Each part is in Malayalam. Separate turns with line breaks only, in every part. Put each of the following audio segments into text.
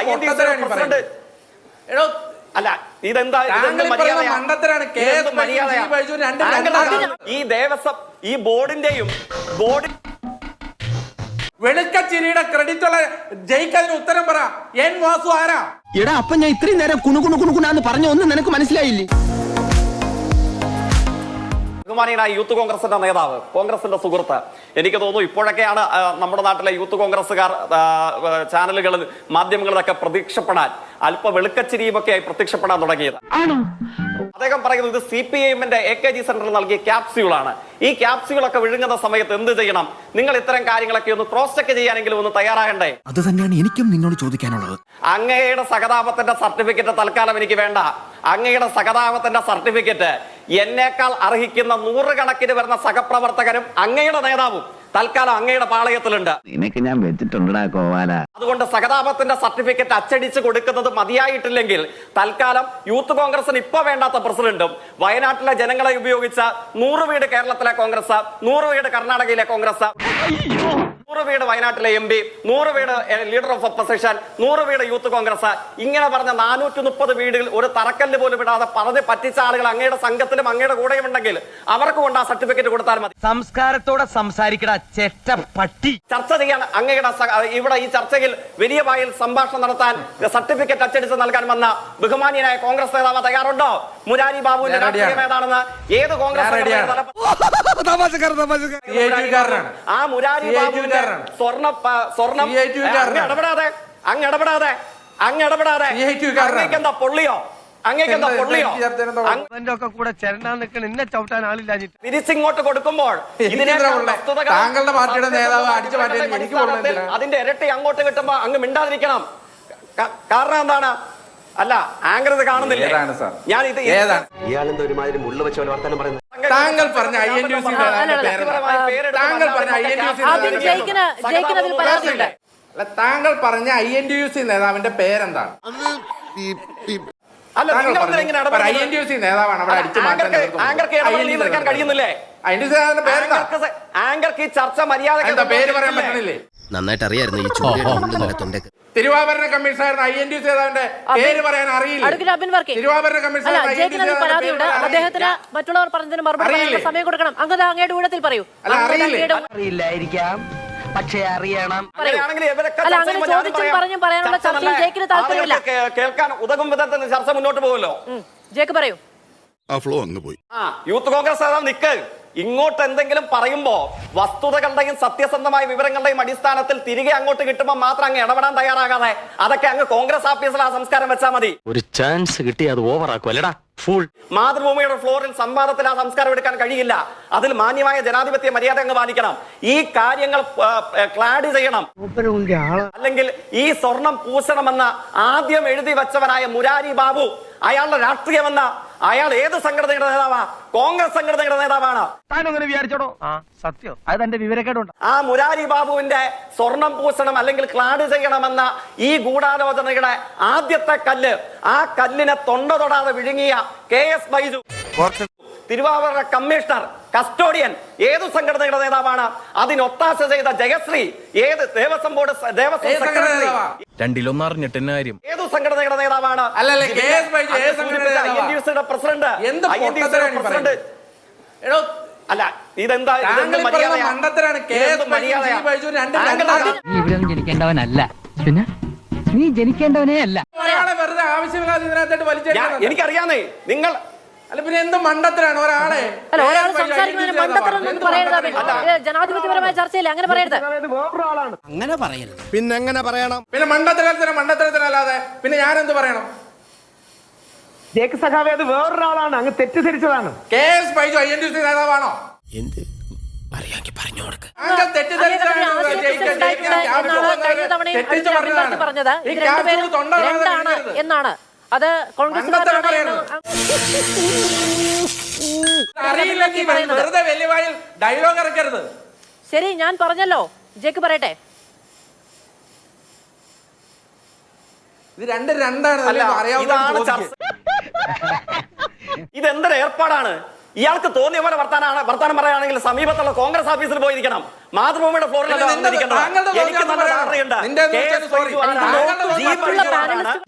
INTUC
പൊട്ടത്തരാണ് ഈ
പ്രസിഡന്റ്.
എടോ
അല്ല ഇതെന്താ
ഈ
ദേവസ്വം ഈ ബോർഡിന്റെയും ബോർഡ്
വെളുക്കച്ചിരിയുടെ ക്രെഡിറ്റ് ഉള്ള ജയിക്കതിന് ഉത്തരം പറ. എൻ വാസു ആരാ?
എടാ അപ്പൊ ഞാൻ ഇത്രയും നേരം കുണുകുണു കുണുകുണാന്ന് കുണു കുണാന്ന് പറഞ്ഞ ഒന്നും നിനക്ക് മനസ്സിലായില്ലേ?
ബഹുമാനിയനായ യൂത്ത് കോൺഗ്രസിന്റെ നേതാവ് കോൺഗ്രസിന്റെ സുഹൃത്ത്. എനിക്ക് തോന്നുന്നു ഇപ്പോഴൊക്കെയാണ് നമ്മുടെ നാട്ടിലെ യൂത്ത് കോൺഗ്രസ്സുകാർ ചാനലുകളിൽ മാധ്യമങ്ങളിലൊക്കെ പ്രത്യക്ഷപ്പെടാൻ അല്പ വെളുക്കച്ചിരിയുമൊക്കെ ആയി പ്രത്യക്ഷപ്പെടാൻ തുടങ്ങിയത്. അദ്ദേഹം പറയുന്നത് ഇത് സി പി എമ്മിന്റെ എ കെ ജി സെന്ററിൽ നൽകിയ ക്യാപ്സ്യൂളാണ്. ഈ ക്യാപ്സ്യൂളൊക്കെ വിഴുങ്ങുന്ന സമയത്ത് എന്ത് ചെയ്യണം? നിങ്ങൾ ഇത്തരം കാര്യങ്ങളൊക്കെ ഒന്ന് ക്രോസ് ചെക്ക് ചെയ്യാനെങ്കിലും ഒന്ന് തയ്യാറാകണ്ടേ?
അത് തന്നെയാണ് എനിക്കും നിന്നോട് ചോദിക്കാനുള്ളത്.
അങ്ങയുടെ സഹതാപത്തിന്റെ സർട്ടിഫിക്കറ്റ് തൽക്കാലം എനിക്ക് വേണ്ട. അങ്ങയുടെ സഹതാപത്തിന്റെ സർട്ടിഫിക്കറ്റ് എന്നേക്കാൾ അർഹിക്കുന്ന നൂറുകണക്കിന് വരുന്ന സഹപ്രവർത്തകരും അങ്ങയുടെ നേതാവും തൽക്കാലം അങ്ങയുടെ പാളയത്തിലുണ്ട്.
നിനക്ക് ഞാൻ വെച്ചിട്ടുണ്ടടാ കോവാല.
അതുകൊണ്ട് സഹതാപത്തിന്റെ സർട്ടിഫിക്കറ്റ് അച്ചടിച്ച് കൊടുക്കുന്നത് മതിയായിട്ടില്ലെങ്കിൽ തൽക്കാലം യൂത്ത് കോൺഗ്രസിന് ഇപ്പൊ വേണ്ടാത്ത പ്രസിഡന്റും വയനാട്ടിലെ ജനങ്ങളെ ഉപയോഗിച്ച നൂറ് വീട് കേരളത്തിലെ കോൺഗ്രസ് നൂറ് വീട് കർണാടകയിലെ കോൺഗ്രസ്. നൂറ് വീട് വയനാട്ടിലെ എം പി നൂറ് വീട് ലീഡർ ഓഫ് ഒപ്പോസിഷൻ നൂറ് വീട് യൂത്ത് കോൺഗ്രസ് ഇങ്ങനെ പറഞ്ഞ നാനൂറ്റി മുപ്പത് വീടുകൾ ഒരു തറക്കല്ല് പോലും ഇടാതെ പറഞ്ഞ് പറ്റിച്ച ആളുകൾ അങ്ങയുടെ സംഘത്തിലും അങ്ങയുടെ കൂടെയും ഉണ്ടെങ്കിൽ അവർക്ക് കൊണ്ട് ആ സർട്ടിഫിക്കറ്റ് കൊടുത്താൽ മതി
സംസ്കാരത്തോടെ സംസാരിക്കട ചെറ്റ പട്ടി
ചർച്ച ചെയ്യാൻ അങ്ങയുടെ ഇവിടെ ഈ ചർച്ചയിൽ വലിയ വായിൽ സംഭാഷണം നടത്താൻ സർട്ടിഫിക്കറ്റ് അച്ചടിച്ച് നൽകാൻ വന്ന ബഹുമാനിയനായ കോൺഗ്രസ് നേതാവ് തയ്യാറുണ്ടോ മുരാരി ബാബുവിന്റെ. രാഷ്ട്രീയം ഏതാണെന്ന് ഏത് കോൺഗ്രസ്. ആ മുരാരി ബാബുവിന്റെ. സ്വർണ സ്വർണം. സ്വർണം
CITU-കാരനാണ്.
അങ്ങ് ഇടപെടാതെ അങ്ങ് ഇടപെടാതെ അങ്ങ് ഇടപെടാതെ.
CITU-കാരനാണ്.
അങ്ങേക്ക് എന്താ പൊള്ളിയോ? അങ്ങേക്ക് എന്താ
എന്താ
പൊള്ളിയോ
അവന്റെ ഒക്കെ കൂടെ ചേരണ്ടാൻ നിൽക്കണ ഇന്നെ ചവിട്ടാൻ ആളില്ല
തിരിച്ചിങ്ങോട്ട് കൊടുക്കുമ്പോൾ
താങ്കളുടെ പാർട്ടിയുടെ നേതാവ് അടിച്ചു മാറ്റാൻ.
അതിന്റെ ഇരട്ടി അങ്ങോട്ട് കിട്ടുമ്പോ അങ്ങ് മിണ്ടാതിരിക്കണം. കാരണം എന്താണ്? അല്ല ആങ്കർ ഇത് കാണുന്നില്ലേ?
ഏതാണ് സാർ?
ഞാൻ ഇത്
ഏതാണ്?
ഇയാളെന്താ ഒരുമാതിരി മുള്ള വെച്ച പോലെ വർത്താനം പറയുന്നത്.
താങ്കൾ പറഞ്ഞ ഐ എൻ യു സി താങ്കൾ പറഞ്ഞ ഐ എൻ സി അല്ല താങ്കൾ പറഞ്ഞ ഐ എൻ യു സി നേതാവിന്റെ പേരെന്താണ്?
ആങ്കർക്ക് ഈ ചർച്ച മര്യാദ
എന്താ പേര് പറയാൻ പറ്റണില്ലേ?
നന്നായിട്ട് അറിയായിരുന്നു ഈ ഉള്ളിൽ
തിരുവാഭരണ കമ്മീഷണർ ഐ എൻ യു സേതാവിന്റെ പേര് പറയാൻ അറിയില്ല? തിരുവാഭരണ കമ്മീഷണർ
പരാതിയുണ്ട് അദ്ദേഹത്തിന് മറ്റുള്ളവർ പറഞ്ഞതിന് മറുപടി? സമയം കൊടുക്കണം. അങ്ങ് അങ്ങയുടെ ഊഴത്തിൽ പറയൂ?
അറിയില്ലായിരിക്കാം. പക്ഷേ അറിയണം.
പറഞ്ഞും പറയാനുള്ള
ചർച്ച
ചർച്ചയിൽ ജയിക്കിന് താല്പര്യമില്ല.
കേൾക്കാൻ ഉതകും വിധത്തിൽ ചർച്ച മുന്നോട്ട് പോകുമല്ലോ
ജേക്ക് പറയൂ.
ആ ഫ്ലോ അങ്ങ് പോയി.
ആ യൂത്ത് കോൺഗ്രസ് നേതാവ് നിക്ക്. ഇങ്ങോട്ട് എന്തെങ്കിലും പറയുമ്പോ വസ്തുതകളുടെയും സത്യസന്ധമായ വിവരങ്ങളുടെയും അടിസ്ഥാനത്തിൽ തിരികെ അങ്ങോട്ട് കിട്ടുമ്പോൾ മാത്രം അങ്ങ് ഇടപെടാൻ തയ്യാറാകാതെ അതൊക്കെ അങ്ങ് കോൺഗ്രസ് ഓഫീസിൽ ആ സംസ്കാരം വെച്ചാൽ മതി.
ഒരു ചാൻസ് കിട്ടി അത് ഓവറാക്കും. അല്ലടാ ഫുൾ
മാതൃഭൂമിയുടെ ഫ്ലോറിൽ സംവാദത്തിൽ ആ സംസ്കാരം എടുക്കാൻ കഴിയില്ല. അതിൽ മാന്യമായ ജനാധിപത്യ മര്യാദ അങ്ങ് പാലിക്കണം. ഈ കാര്യങ്ങൾ ക്ലാഡ് ചെയ്യണം. അല്ലെങ്കിൽ ഈ സ്വർണം പൂശണമെന്ന് ആദ്യം എഴുതി വെച്ചവനായ മുരാരി ബാബു അയാളുടെ രാഷ്ട്രീയമെന്ന അയാൾ ഏത് സംഘടനയുടെ നേതാവാ? കോൺഗ്രസ് സംഘടനയുടെ നേതാവാണ്.
താനൊങ്ങനെ വിചാരിച്ചോടോ? ആ സത്യം. അത് എന്റെ വിവരക്കേടുണ്ട്.
ആ മുരാരി ബാബുവിന്റെ സ്വർണം പൂശണം അല്ലെങ്കിൽ ക്ലാഡ് ചെയ്യണമെന്ന ഈ ഗൂഢാലോചനയുടെ ആദ്യത്തെ കല്ല് ആ കല്ലിനെ തൊണ്ട തൊടാതെ വിഴുങ്ങിയ K S Baiju. തിരുവാവൂർ commissioner custodian ഏത് സംഘടനയുടെ നേതാവാണ്? അതിനൊത്താശ ചെയ്ത ജയശ്രീ ഏത് ദേവസ്വം ബോർഡ് ദേവസ്വം സെക്രട്ടറി?
രണ്ടിലൊന്നും അറിഞ്ഞിട്ട് എന്നെ കാര്യം
ഏതു സംഘടനയുടെ നേതാവാണ്
അല്ലല്ല, കെ എസ് ബൈജു ഏത് സംഘടനയുടെ നേതാവാ?
പ്രസിഡന്റ്
എന്ത്
INTUC
പൊട്ടത്തരാണ് ഈ
പ്രസിഡന്റ്
എടോ
അല്ല ഇതെന്താ
താങ്കൾ
ഇതെന്ത്
ഈ പറയുന്ന
മര്യാദയാ?
മണ്ടത്തരാണ്. കെ എസ്
ഇതെന്ത്
ബൈജു,
മര്യാദയാ?
ജി ബൈജു രണ്ടും
താങ്കൾ
രണ്ടാണ്.
അത്
നീ ജനിക്കേണ്ടവനല്ല പിന്നെ നീ ജനിക്കേണ്ടവനേ അല്ല
ഒരാളെ വെറുതെ ആവശ്യമില്ലാതെ ഇതിനകത്തോട്ട്
എനിക്കറിയാന്നേ നിങ്ങൾ
അല്ല പിന്നെ എന്ത് മണ്ടത്തരാണ് ഒരാളെ?
അല്ല ഒരാൾ സംസാരിക്കുന്നതിന് മണ്ടത്തരം പറയരുത് ജനാധിപത്യപരമായ ചർച്ചയില്ല അങ്ങനെ പറയരുത്.
അങ്ങനെ പറയരുത്.
പിന്നെ എങ്ങനെ പറയണം?
പിന്നെ മണ്ടത്തരത്തിന് മണ്ടത്തരത്തിനല്ലാതെ പിന്നെ ഞാൻ എന്ത് പറയണം?
ജേക്ക് സഖാവെ അത് വേറൊരാളാണ്. അങ്ങ് തെറ്റിദ്ധരിച്ചതാണ്.
K S Baiju I N T C നേതാവാണോ?
എന്ത്? പറഞ്ഞു
എന്നാണ് കഴിഞ്ഞ തവണയും
പറഞ്ഞതാണ്.
പറഞ്ഞത്.
ഈ
ഇത്
ക്യാപ്റ്റൻ
രണ്ടുപേരും രണ്ടാണ് എന്നാണ് അത്
കോൺഗ്രസ്
ശരി ഞാൻ പറഞ്ഞല്ലോ. ജേക്ക് പറയട്ടെ.
ഇത് രണ്ട് രണ്ടാണ്.
ഇതെന്തൊരു ഏർപ്പാടാണ്? ഇയാൾക്ക് തോന്നിയ പോലെ വർത്താനാണ് വർത്താനം പറയുകയാണെങ്കിൽ സമീപത്തുള്ള കോൺഗ്രസ് ഓഫീസിൽ പോയിരിക്കണം. മാതൃഭൂമിയുടെ
ഫ്ലോറിൽ
എനിക്ക് നല്ല
പറയണം.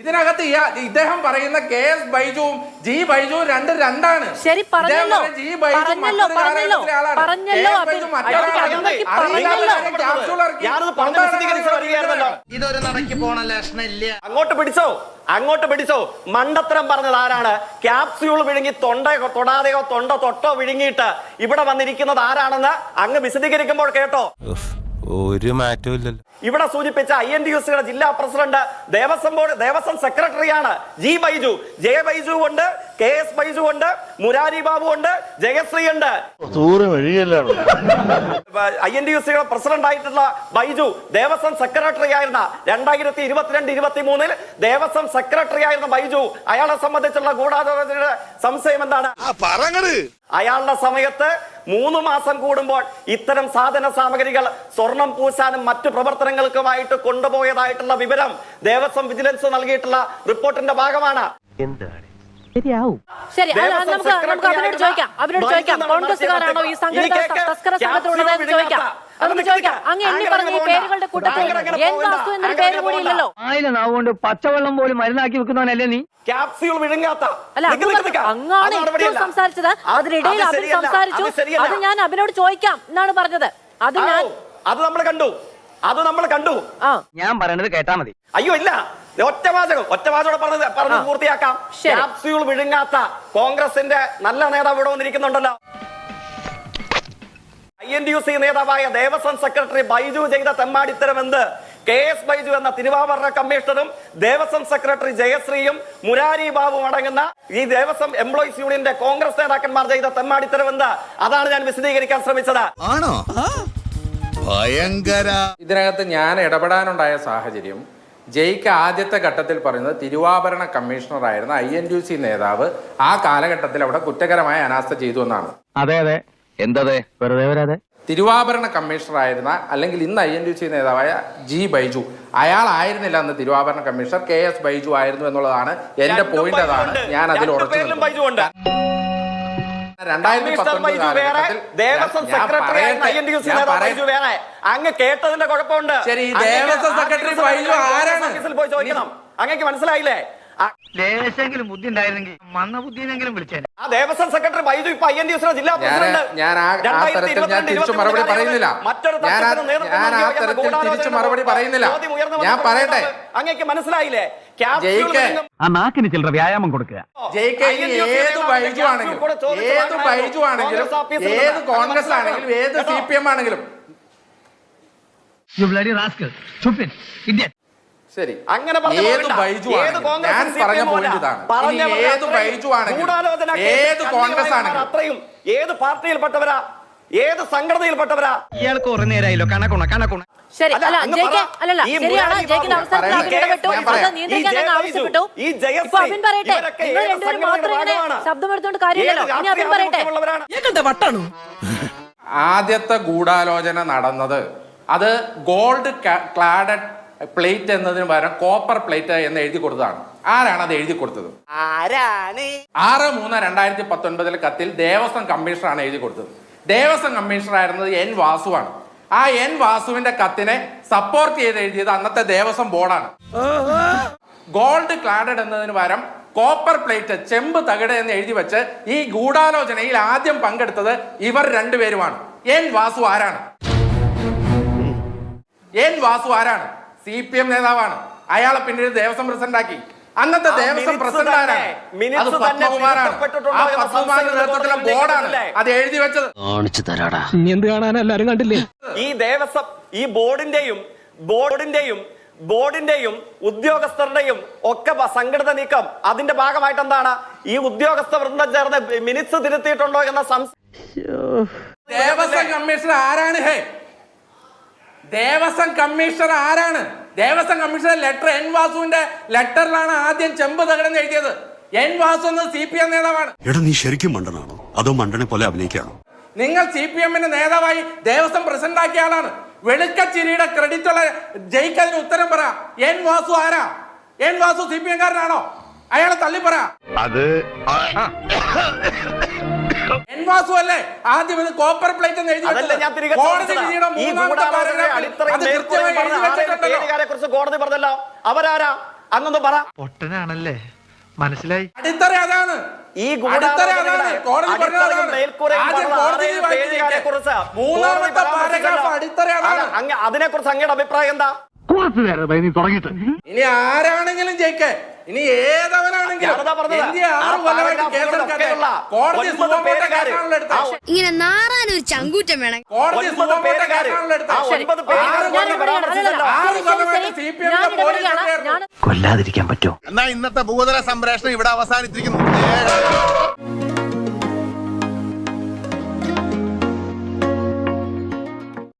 ഇതിനകത്ത് ഇദ്ദേഹം പറയുന്ന കെ എസ് ബൈജുവും ജി ബൈജുവും രണ്ട് രണ്ടാണ്.
ശരി പറഞ്ഞല്ലോ.
ജി ബൈജു
പറഞ്ഞല്ലോ പറഞ്ഞല്ലോ.
ഇതൊരു നടക്കി പോണ ലക്ഷണില്ല
അങ്ങോട്ട് പിടിച്ചോ അങ്ങോട്ട് പിടിച്ചോ. മണ്ടത്തരം പറഞ്ഞത് ആരാണ്? ക്യാപ്സ്യൂൾ വിഴുങ്ങി തൊണ്ട തൊടാതെയോ തൊണ്ട തൊട്ടോ വിഴുങ്ങിയിട്ട് ഇവിടെ വന്നിരിക്കുന്നത് ആരാണെന്ന് അങ്ങ് വിശദീകരിക്കുമ്പോൾ കേട്ടോ.
ഒരു മാറ്റവും ഇല്ലല്ലോ.
ഇവിടെ സൂചിപ്പിച്ച ഐ എൻ ഡി യു സിയുടെ ജില്ലാ പ്രസിഡന്റ് ദേവസ്വം ബോർഡ് ദേവസ്വം സെക്രട്ടറിയാണ് ജി ബൈജു. ജെ ബൈജു ഉണ്ട് കെ എസ് ബൈജു ഉണ്ട് മുരാരി ബാബു ഉണ്ട് ജയശ്രീ ഉണ്ട്. ഐ എൻ ഡി യു സിയുടെ പ്രസിഡന്റ് ആയിട്ടുള്ള ബൈജു ദേവസ്വം സെക്രട്ടറി ആയിരുന്ന രണ്ടായിരത്തി ഇരുപത്തിരണ്ട് ഇരുപത്തി മൂന്നിൽ ദേവസ്വം സെക്രട്ടറി ആയിരുന്ന ബൈജു. അയാളെ സംബന്ധിച്ചുള്ള ഗൂഢാലോചനയുടെ സംശയം എന്താണ്?
പറങ്ങട്.
അയാളുടെ സമയത്ത് മൂന്ന് മാസം കൂടുമ്പോൾ ഇത്തരം സാധന സാമഗ്രികൾ സ്വർണം പൂശാനും മറ്റു പ്രവർത്തനങ്ങൾക്കുമായിട്ട് കൊണ്ടുപോയതായിട്ടുള്ള വിവരം ദേവസ്വം വിജിലൻസ് നൽകിയിട്ടുള്ള റിപ്പോർട്ടിന്റെ ഭാഗമാണ്.
ശരിയാവും.
ശരി നമുക്ക് അവരോട് ചോദിക്കാം. അവരോട് ചോദിക്കാം. കോൺഗ്രസ്സുകാരാണോ ഈ സംഘടന തസ്കര
ക്യാപ്സ്യൂൾ
ചോദിക്കാം.
നാവുകൊണ്ട് പച്ചവെള്ളം പോലും മരുന്നാക്കി വെക്കുന്നവനല്ലേ നീ?
ക്യാപ്സ്യൂൾ വിഴുങ്ങാത്ത.
അങ്ങാണ്. സംസാരിച്ചത്.
അത്
അതിനിടയിൽ
അത്
അബിൻ സംസാരിച്ചു.
അത്
ഞാൻ അബിനോട് ചോദിക്കാം എന്നാണ് പറഞ്ഞത്. അത് ഞാൻ
അത് നമ്മൾ കണ്ടു. അത് നമ്മൾ കണ്ടു.
ആ.
ഞാൻ പറയണത് കേട്ടാ മതി.
അയ്യോ ഇല്ല. ഒറ്റവാചകം ഒറ്റവാചകം പറഞ്ഞത് പറഞ്ഞു പൂർത്തിയാക്കാം. ക്യാപ്സ്യൂൾ വിഴുങ്ങാത്ത കോൺഗ്രസിന്റെ നല്ല നേതാവ് ഇവിടെ വന്നിരിക്കുന്നുണ്ടല്ലോ. I N D U C നേതാവായ ദേവസ്വം സെക്രട്ടറി ബൈജു ചെയ്ത തെമ്മാടിത്തരം എന്ത് കെ എസ് ബൈജു എന്ന തിരുവാഭരണ കമ്മീഷണറും ദേവസ്വം സെക്രട്ടറി ജയശ്രീയും മുരാരി ബാബുവും അടങ്ങുന്ന ഈ ദേവസ്വം എംപ്ലോയീസ് യൂണിയന്റെ കോൺഗ്രസ് നേതാക്കന്മാർ ചെയ്ത തെമ്മാടിത്തരം എന്ത് അതാണ് ഞാൻ വിശദീകരിക്കാൻ ശ്രമിച്ചത്.
ആണോ? ഭയങ്കര.
ഇതിനകത്ത് ഞാൻ ഇടപെടാനുണ്ടായ സാഹചര്യം ജയ്ക്ക് ആദ്യത്തെ ഘട്ടത്തിൽ പറയുന്നത് തിരുവാഭരണ കമ്മീഷണറായിരുന്ന ഐ എൻ യു സി നേതാവ് ആ കാലഘട്ടത്തിൽ അവിടെ കുറ്റകരമായ അനാസ്ഥ ചെയ്തു എന്നാണ്.
അതെ അതെ. എന്തതെ? വെറുതെ വരാതെ.
തിരുവാഭരണ കമ്മീഷണറായിരുന്ന അല്ലെങ്കിൽ ഇന്ന് ഐ എൻ യു സി നേതാവായ ജി ബൈജു. അയാളായിരുന്നില്ല അന്ന് തിരുവാഭരണ കമ്മീഷണർ കെ എസ് ബൈജു ആയിരുന്നു എന്നുള്ളതാണ് എന്റെ പോയിന്റ് അതാണ്. ഞാൻ അതിൽ ഉറച്ചു നിൽക്കുന്നു. രണ്ടായിരത്തി പത്തൊൻപത് കാലഘട്ടത്തിൽ
ദേവസ്വം സെക്രട്ടറി വേറെ. അങ്ങ് കേട്ടതിന്റെ കുഴപ്പമുണ്ട്.
ശരി, ദേവസ്വം സെക്രട്ടറി ബൈജു ആരാണ്?
പോയി ചോദിക്കണം. അങ്ങേക്ക് മനസ്സിലായില്ലേ?
ലേശെങ്കിലും ബുദ്ധി ഉണ്ടായിരുന്നെങ്കിൽ മന്ന ബുദ്ധിനെങ്കിലും വിളിച്ചേനെ.
ആ ദേവസ്വം സെക്രട്ടറി ബൈജു ഇപ്പൊ ഐ എൻ ഡി എസിന്റെ ജില്ലാ
ഞാൻ
പ്രസിഡന്റ്.
ഞാൻ ആ- ആ തരത്തിൽ ഞാൻ തിരിച്ചു മറുപടി പറയുന്നില്ല.
മറ്റൊരു
ഞാൻ ആ- ഞാൻ ആ തരത്തിൽ തിരിച്ചു മറുപടി പറയുന്നില്ല. ഞാൻ പറയട്ടെ.
അങ്ങേക്ക് മനസ്സിലായില്ലേ?
ജയിക്ക്.
ആ നാക്കിന് ചില്ലറ വ്യായാമം കൊടുക്കുക.
ജയിക്ക് ഏത് ബൈജു ആണെങ്കിലും ഏത്. ബൈജു ആണെങ്കിലും
കോൺഗ്രസ്
ഏത് കോൺഗ്രസ് ആണെങ്കിലും ഏത് സി പി എം ആണെങ്കിലും
യു ബ്ലഡി റാസ്കൽ ഇഡിയറ്റ്
ശരി.
അങ്ങനെ പറഞ്ഞു
ഏത്. ബൈജു ഞാൻ പറഞ്ഞ
എം
പോയിന്റ് ഇതാണ്. ഏത്
അത്രയും
ബൈജു ആണെങ്കിലും ഏത് കോൺഗ്രസ് ആണെങ്കിലും.
അത്രയും ഏത് പാർട്ടിയിൽപ്പെട്ടവരാ? ഏത് സംഘടനയിൽപ്പെട്ടവരാ?
ഇയാൾക്ക് കുറെ നേരമായല്ലോ കണക്കുണ കണക്കുണ.
ശരി
അല്ല,
ജയിക്ക് അല്ലല്ല
ഈ
ശരിയാണ്
മുരാരി
ജയിക്കിന്റെ
ബാബു.
അവസരത്തിൽ
പറയാം.
ഇടപെട്ടു
ഞാൻ
അത്
പറയാം.
നിയന്ത്രിക്കാൻ
ഈ
അങ്ങ് ആവശ്യപ്പെട്ടു. ഇപ്പൊ അബിൻ പറയട്ടെ. നിങ്ങൾ രണ്ടുപേരും
സംഘടനയുടെ
മാത്രം ഇങ്ങനെ
ഭാഗമാണ്?
ശബ്ദമെടുത്തോണ്ട് കാര്യമില്ലല്ലോ. ഇനി അബിൻ പറയട്ടെ.
ആഭിമുഖ്യമുള്ളവരാണ്?
ആദ്യത്തെ ഗൂഢാലോചന നടന്നത് അത് ഗോൾഡ് ക്ലാഡഡ് പ്ലേറ്റ് എന്നതിന് പകരം കോപ്പർ പ്ലേറ്റ് എന്ന് എഴുതി കൊടുത്തതാണ്. ആരാണ് അത് എഴുതി കൊടുത്തത്? ആരാണ്? ആറ് മൂന്ന് രണ്ടായിരത്തി പത്തൊൻപതിലെ കത്തിൽ ദേവസ്വം കമ്മീഷണറാണ് എഴുതി കൊടുത്തത്. ദേവസ്വം കമ്മീഷണർ ആയിരുന്നത് എൻ വാസുവാണ്. ആ എൻ വാസുവിന്റെ കത്തിനെ സപ്പോർട്ട് ചെയ്ത് എഴുതിയത് അന്നത്തെ ദേവസ്വം ബോർഡാണ്. ഗോൾഡ് ക്ലാഡഡ് എന്നതിന് പകരം കോപ്പർ പ്ലേറ്റ് ചെമ്പ് തകിട് എന്ന് എഴുതി വെച്ച് ഈ ഗൂഢാലോചനയിൽ ആദ്യം പങ്കെടുത്തത് ഇവർ രണ്ടുപേരുമാണ്. എൻ വാസു ആരാണ്? എൻ വാസു ആരാണ്? സി പി എം നേതാവാണ്. അയാളെ പിന്നീട് ദേവസ്വം പ്രസിഡന്റ് ആക്കി. അന്നത്തെ ദേവസ്വം പ്രസിഡന്റ്
തന്നെ,
ആരാണ്? അത് പത്മകുമാറാണ്. ആ പത്മകുമാറിന്റെ നേതൃത്വത്തിലെ ബോർഡാണ് അത് എഴുതി വെച്ചത്.
കാണിച്ചു തരാടാ.
എന്ത് കാണാൻ എല്ലാരും കണ്ടില്ലേ?
ഈ ദേവസ്വം ഈ ബോർഡിന്റെയും ബോർഡിന്റെയും ബോർഡിന്റെയും ഉദ്യോഗസ്ഥരുടെയും ഒക്കെ സംഘടിത നീക്കം അതിന്റെ ഭാഗമായിട്ട് എന്താണ്? ഈ ഉദ്യോഗസ്ഥ വൃന്ദം ചേർന്ന് മിനിറ്റ്സ് തിരുത്തിയിട്ടുണ്ടോ എന്ന സംശയം.
ദേവസ്വം കമ്മീഷണർ ആരാണ് ഹേ? ദേവസ്വം കമ്മീഷണർ ആരാണ്? ദേവസ്വം കമ്മീഷണർ ലെറ്റർ എൻ വാസുവിന്റെ ലെറ്ററിലാണ് ആദ്യം ചെമ്പ് തകടം എഴുതിയത്. എൻ വാസു എന്നത് സി പി എം നേതാവാണ്.
എടാ നീ ശരിക്കും മണ്ടനാണോ? അതോ മണ്ടനെ പോലെ അഭിനയിക്കാണോ?
നിങ്ങൾ സി പി എമ്മിന്റെ നേതാവായി ദേവസ്വം പ്രസിഡന്റ് ആക്കിയ ആളാണ്. വെളുക്കച്ചിരിയുടെ ക്രെഡിറ്റ് ഉള്ള ജയിക്കതിന് ഉത്തരം പറ. എൻ വാസു ആരാ? എൻ വാസു സി പി എംകാരനാണോ അയാളെ പറ.
അത്
എൻവാസു അല്ലേ ആദ്യം ഇത് കോപ്പർ പ്ലേറ്റ് എന്ന് എഴുതി. കോടതി വിധിയുടെ മൂന്നാമത്തെ
പറഞ്ഞല്ലോ. അവരാരാ? അന്നൊന്ന് പറ.
പൊട്ടനാണല്ലേ മനസ്സിലായി?
അടിത്തറ അതാണ്.
ഈ അതിനെ കുറിച്ച് അങ്ങയുടെ അഭിപ്രായം എന്താ?
നീ തുടങ്ങിയിട്ട്.
ഇനി ആരാണെങ്കിലും ജയിക്കേ. ഇനി
ഇങ്ങനെ നാറാനൊരു ചങ്കൂറ്റം വേണം.
കൊല്ലാതിരിക്കാൻ പറ്റുമോ? എന്നാ ഇന്നത്തെ ഭൂതല സംപ്രേഷണം ഇവിടെ അവസാനിച്ചിരിക്കുന്നു.